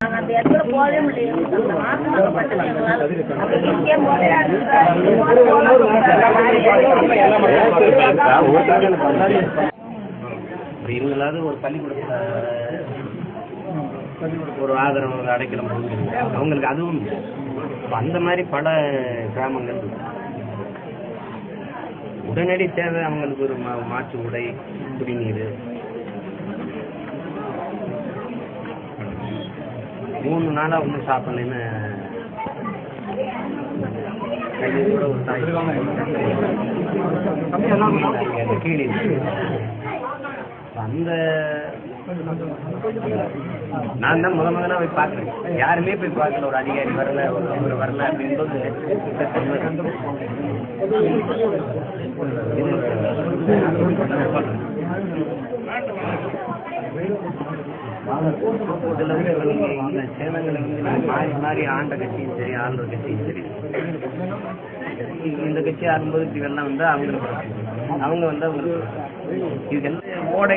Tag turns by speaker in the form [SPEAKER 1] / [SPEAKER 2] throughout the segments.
[SPEAKER 1] அந்த இடத்துல போகவே அந்த இங்கே
[SPEAKER 2] இவங்களாவது ஒரு பள்ளிக்கூடத்தில் ஒரு ஆதரவு அடைக்கலம் அவங்களுக்கு அதுவும் அந்த மாதிரி பல கிராமங்கள் உடனடி தேவை அவங்களுக்கு ஒரு மாற்று உடை குடிநீர் மூணு நாளா ஒன்றும் சாப்பிடலன்னு. கூட ஒரு தாய் கீழே அந்த நான் தான் முத முதல்ல போய் பார்க்குறேன். யாருமே போய் பார்க்கல. ஒரு அதிகாரி வரல ஒரு இவர் வரல அப்படின்றது இதுல வந்து இவங்க இந்த சேனங்களை வந்து மாறி மாறி ஆண்ட கட்சியும் சரி ஆளுற கட்சியும் சரி இந்த கட்சி ஆடும்போது இப்படிவெல்லாம் வந்து அவங்க அவங்க வந்து அவங்களுக்கு இதுக்கெல்லாம் ஓடை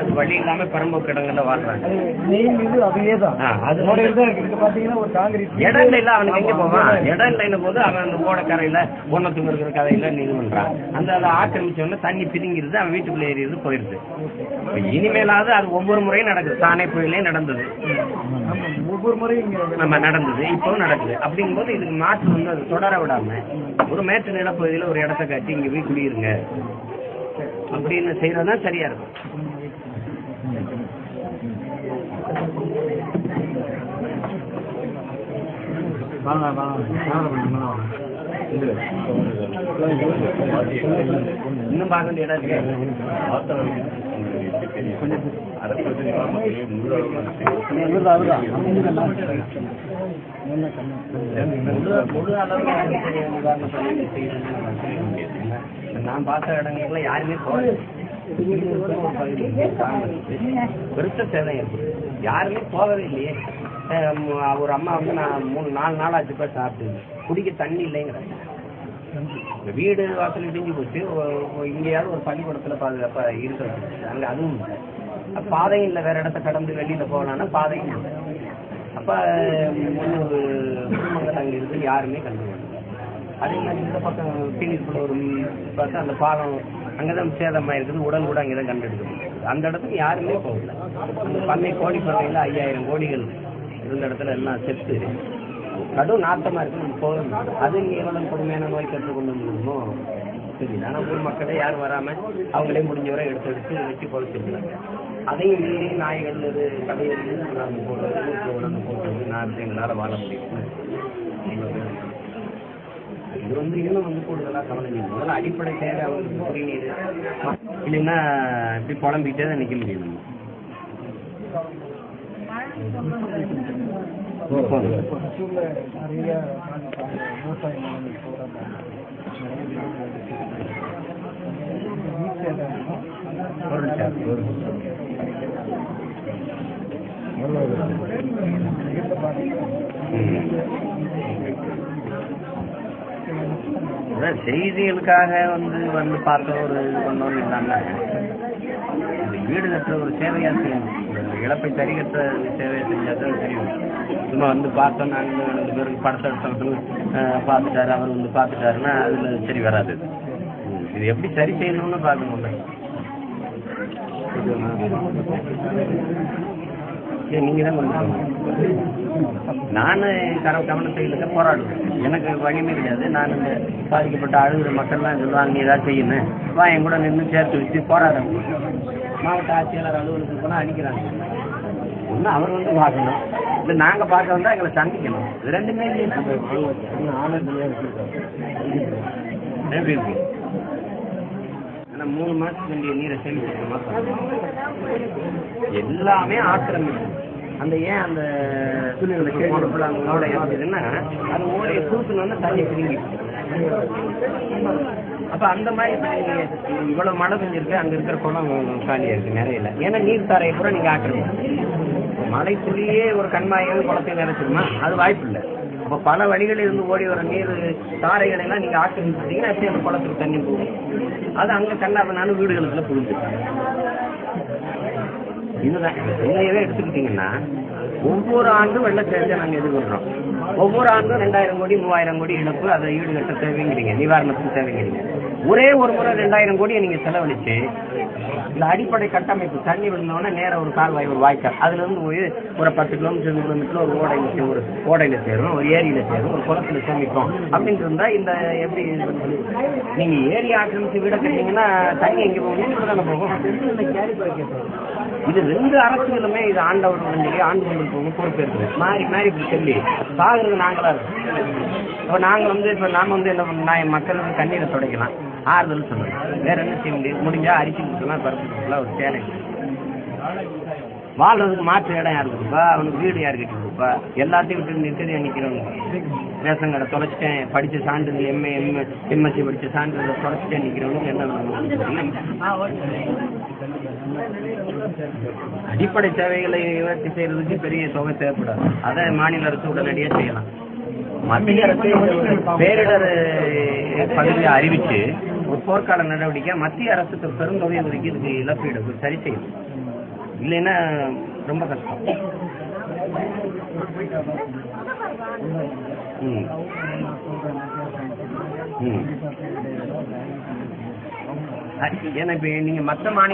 [SPEAKER 2] அது வழி இல்லாம பரம்பு இடங்கள்ல வாழ்றாங்க.
[SPEAKER 3] இது அதே தான்
[SPEAKER 2] அது
[SPEAKER 3] இருக்கு பாத்தீங்கன்னா ஒரு காங்கிரீட்
[SPEAKER 2] இடம் இல்லைல்ல அவனுக்கு எங்க போவான்? இடம் இல்லைன்னும் போது அவன் அந்த ஓடக்கரையில ஒன்னத்துக்கு இருக்கிற கதையில இது பண்றான். அந்த அதை ஆக்கிரமிச்ச உடனே தண்ணி பிரிங்கிருது அவன் வீட்டுக்குள்ள ஏறிடுது போயிருது இப்ப இனிமேலாவது அது ஒவ்வொரு முறையும் நடக்குது. தானே புயலே நடந்தது.
[SPEAKER 3] ஒவ்வொரு முறையும்
[SPEAKER 2] நம்ம நடந்தது இப்பவும் நடக்குது. அப்படிங்கும்போது இதுக்கு மாற்று வந்து அது தொடர விடாம ஒரு மேட்டு நிலப்பகுதியில ஒரு இடத்த காட்டி இங்க போய் குடியிருங்க. அப்படின்னு செய்யறதா சரியா இருக்கும்.
[SPEAKER 3] வாங்க வாங்க.
[SPEAKER 2] இன்னும் பார்க்க வேண்டிய இடம் நான் பார்த்த இடங்கள்ல யாருமே போகல பெருத்த சேதம் ஏற்படுது யாருமே போகவே இல்லையே. ஒரு அம்மா வந்து நான் மூணு நாலு நாள் ஆச்சு போய் சாப்பிட்டு. குடிக்க தண்ணி இல்லைங்கிறாங்க வீடு வாசல் இடிஞ்சு போச்சு. இங்கேயாவது ஒரு பள்ளிக்கூடத்துல பாதுகாப்பா இருக்கிறது. அங்க அதுவும் இல்லை. பாதையும் இல்லை. வேற இடத்த கடந்து வெளியில போகலான்னா பாதையும் இல்லை. அப்ப முன்னூறு குடும்பங்கள் அங்க இருந்து யாருமே கண்டுபிடிக்கல அதே மாதிரி இந்த பக்கம் பீனிக்குள்ள ஒரு பார்த்தா அந்த பாலம் அங்கதான் சேதமா இருக்குது. உடல் கூட அங்கதான் கண்டெடுக்கப்பட்டது அந்த இடத்துக்கு யாருமே போகல. அந்த பண்ணை கோடி பண்ணையில ஐயாயிரம் கோடிகள் இருந்த இடத்துல எல்லாம் செத்து. கடும் நாட்டமா இருக்கு. நம்ம அது எவ்வளவு கொடுமையான நோய் கற்று கொண்டு வந்துருமோ தெரியல ஊர் மக்களே யாரும் வராம அவங்களே முடிஞ்சவரை எடுத்து எடுத்து வச்சு பொழைச்சிருக்காங்க அதையும் மீறி நாய்கள் ஒரு கடையில் கொண்டாந்து போடுறது வீட்டுல போடுறது நான் எங்களால் வாழ முடியும் இது வந்து இன்னும் வந்து கூடுதலா கவனிக்கணும் முதல்ல அடிப்படை தேவை அவங்களுக்கு குடிநீர் இல்லைன்னா இப்படி புலம்பிக்கிட்டே தான் நிக்க முடியும்
[SPEAKER 3] நிறைய
[SPEAKER 2] செய்திகளுக்காக வந்து வந்து பார்த்த ஒரு இது பண்ணோம்னு இல்லாம வீடு கட்டுற ஒரு சேவையா செய்யணும் இந்த இழப்பை சரி கட்டுற சேவையை செஞ்சாதான் தெரியும். சும்மா வந்து பார்த்தோம் நாங்கள் ரெண்டு பேருக்கு படத்தை எடுத்தோம் பார்த்துட்டாரு அவர் வந்து பார்த்துட்டாருன்னா அதுல சரி வராது. இது. எப்படி சரி செய்யணும்னு பார்க்கணும்ல ஏன் நீங்க தான் நான் கர கவனத்தை இழுக்க போராடுவேன். எனக்கு வலிமை கிடையாது. நான் இந்த பாதிக்கப்பட்ட அழுகிற மக்கள்லாம் சொல்லுவாங்க நீ ஏதாவது செய்யணும். வா என் கூட நின்று சேர்த்து வச்சு போராடுறேன் மாவட்ட ஆட்சியாளர் அலுவலகத்துக்கு போனால் அடிக்கிறாங்க ஒன்று அவர் வந்து பார்க்கணும். இல்லை நாங்கள் பார்க்க வந்தால் எங்களை சந்திக்கணும். இது ரெண்டுமே எப்படி இருக்கு ஆனால் மூணு மாதத்துக்கு வேண்டிய நீரை சேமிச்சு மாதம் எல்லாமே ஆக்கிரமிப்பு அந்த ஏன் அந்த கேள்விக்குள்ள அந்த ஓடை இருந்ததுன்னா அது ஓடையை தூக்கணும்னா தண்ணி பிரிங்கி அப்ப அந்த மாதிரி இவ்வளவு மழை பெஞ்சிருக்கு அங்க இருக்கிற குளம் காலியா இருக்கு நிறைய இல்ல ஏன்னா நீர் தாரையை கூட நீங்க ஆக்கிரமிப்பு மழை துளியே ஒரு கண்மாயை குளத்தை நிறைச்சிருமா அது வாய்ப்பு இல்லை. அப்ப பல வழிகளில் இருந்து ஓடி வர நீர் தாரைகளை எல்லாம் நீங்க ஆக்கிரமிச்சிட்டீங்கன்னா அந்த குளத்துக்கு தண்ணி போகும். அது அங்க கண்ணாபனாலும் வீடுகளுக்குள்ள புரிஞ்சு இதுதான் உண்மையவே எடுத்துக்கிட்டீங்கன்னா ஒவ்வொரு ஆண்டும் வெள்ள சேதத்தை நாங்க எதிர்கொள்றோம். ஒவ்வொரு ஆண்டும் ரெண்டாயிரம் கோடி மூவாயிரம் கோடி இழப்பு அதை ஈடுகட்ட தேவைங்கிறீங்க நிவாரணத்துக்கு தேவைங்கிறீங்க. ஒரே ஒரு முறை ரெண்டாயிரம் கோடியை நீங்க செலவழிச்சு இந்த அடிப்படை கட்டமைப்பு தண்ணி விழுந்தோடனே நேரா ஒரு கால்வாய் ஒரு வாய்க்கால். அதுல இருந்து போய் ஒரு பத்து கிலோமீட்டர் இருபது கிலோமீட்டர் ஒரு ஓடையில ஒரு ஓடையில சேரும் ஒரு ஏரியில சேரும் ஒரு குளத்துல சேமிக்கும் அப்படின்னு இருந்தா இந்த எப்படி நீங்க ஏரி ஆக்கிரமிச்சு வீட கட்டினீங்கன்னா தண்ணி எங்க போகணும் தானே போகும்? இது ரெண்டு அரசுகளுமே இது ஆண்டவர் ஆண்டு கொண்டு போகும் பொறுப்பேற்குது. மாறி மாறி இப்படி சொல்லி சாகுறது நாங்களா இருக்கோம். இப்போ நாங்க வந்து இப்போ நாம வந்து என்ன பண்ணலாம் என் மக்களுக்கு தண்ணீரை துடைக்கலாம். ஆறுதல் சொல்லணும் வேற என்ன செய்ய முடியும் முடிஞ்சா அரிசி கொடுக்கலாம் பருப்பு கொடுக்கலாம் ஒரு சேலை. வாழ்றதுக்கு மாற்று இடம் யார் கொடுப்பா? அவனுக்கு வீடு யார் கட்டி கொடுப்பா? எல்லாத்தையும் விட்டு நிற்கிறது நிற்கிறவங்க ரேஷன் கடை தொலைச்சிட்டேன் படித்த சான்றிதழ் எம்ஏ எம்ஏ எம்எஸ்சி படித்த சான்றிதழ் தொலைச்சிட்டேன் நிற்கிறவனுக்கு என்ன அடிப்படை தேவைகளை நிவர்த்தி செய்யறதுக்கு பெரிய தொகை தேவைப்படாது. அதை மாநில அரசு உடனடியாக செய்யலாம். மத்திய அரசு பேரிடர் பகுதியை அறிவிச்சு போர்க்கால நடவடிக்கை மத்திய அரசுக்கு பெருந்தொகை ஒதுக்கி இதுக்கு இழப்பீடு சரி செய்யும். இல்லைன்னா ரொம்ப கஷ்டம். ம். ம். ஏன்னா இப்ப நீங்க மத்த மாநில